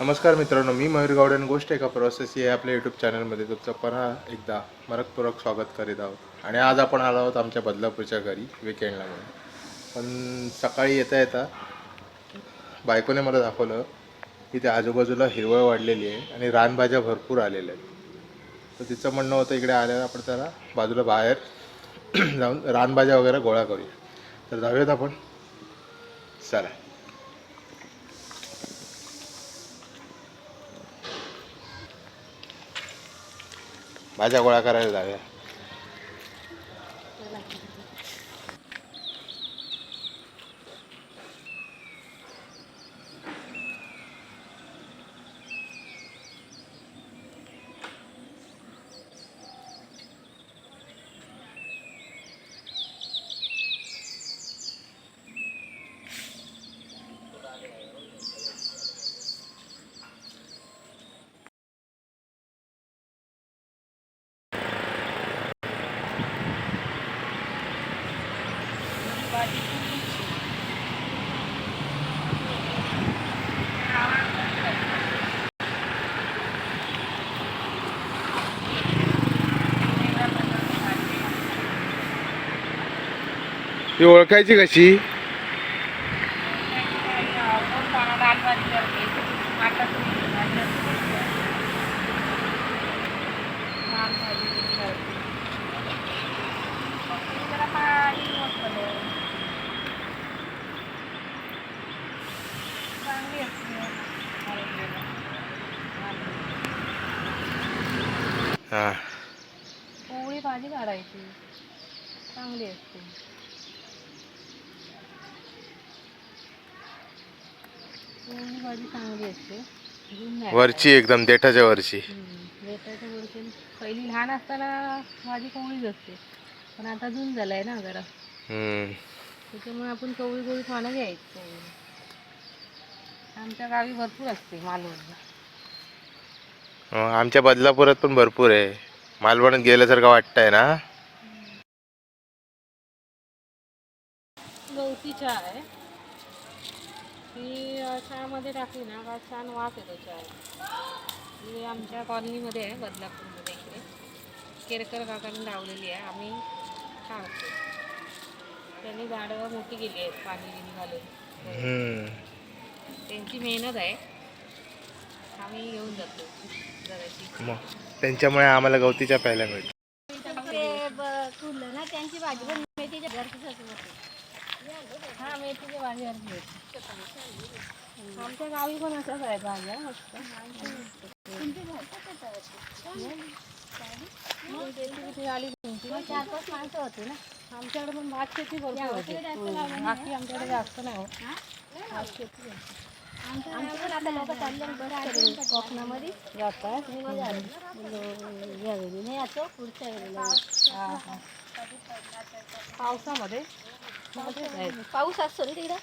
नमस्कार मित्रांनो मी मयूर गावडे गोष्ट एका प्रवासाची आहे आपल्या यूट्यूब चॅनलमध्ये तुमचं पुन्हा एकदा मरकपूर्वक स्वागत करीत आहोत. आणि आज आपण आलो आहोत आमच्या बदलापूरच्या घरी विकेंडला म्हणून. पण सकाळी येता येता बायकोने मला दाखवलं की त्या आजूबाजूला हिरवळ वाढलेली आहे आणि रानभाज्या भरपूर आलेल्या आहेत. तर तिचं म्हणणं होतं इकडे आल्यावर आपण त्याला बाजूला बाहेर जाऊन रानभाज्या वगैरे गोळा करूया. तर जाऊयात आपण. चला. भाज्या गोळा करायला जाऊया 一会儿开这个席。हा. कोवळी भाजी काढायची. चांगली असते. कोवळी भाजी चांगली असते. वरची एकदम देठाच्या वरची. वेताच्या वरची. पहिली लहान असताना भाजी कोवळीच असते. पण आता जून झालाय ना जरा. त्याच्यामुळे आपण कोवळी कोवळी पानं घ्यायचं. आमच्या गावी भरपूर असते मालवण. अं, आमच्या बदलापुरात पण भरपूर आहे. मालवणात गेल्यासारखं वाटतंय ना? गवती चहा आहे. ती अ, चहामध्ये टाकली ना का छान वास येतो चहा ही आमच्या कॉलनीमध्ये आहे बदलापूरमध्ये इकडे. केरकर काकांनी लावलेली आहे आम्ही सांगतो त्यांनी झाडं मोठी केली आहेत पाणी बिणी घालून. हम्म. त्यांची मेहनत आहे. आम्ही घेऊन जातो. जराशी. मग त्यांच्यामुळे आम्हाला गवतीच्या प्यायला मिळतं. ना त्यांची भाजी पण मेथीच्या घरचीच हा मेथीच्या भाजी आमच्या गावी पण असंच आहे भाज्या मस्त. मग शेती किती झाली तुमची चार पाच माणसं होती ना. आमच्याकडे पण भात शेती भरपूर होती. बाकी आमच्याकडे जास्त नाही होत. कोकणामध्ये जातात यावेळी नाही आता पुढच्या वेळेला पावसामध्ये. पाऊस असतो ना तिकडं.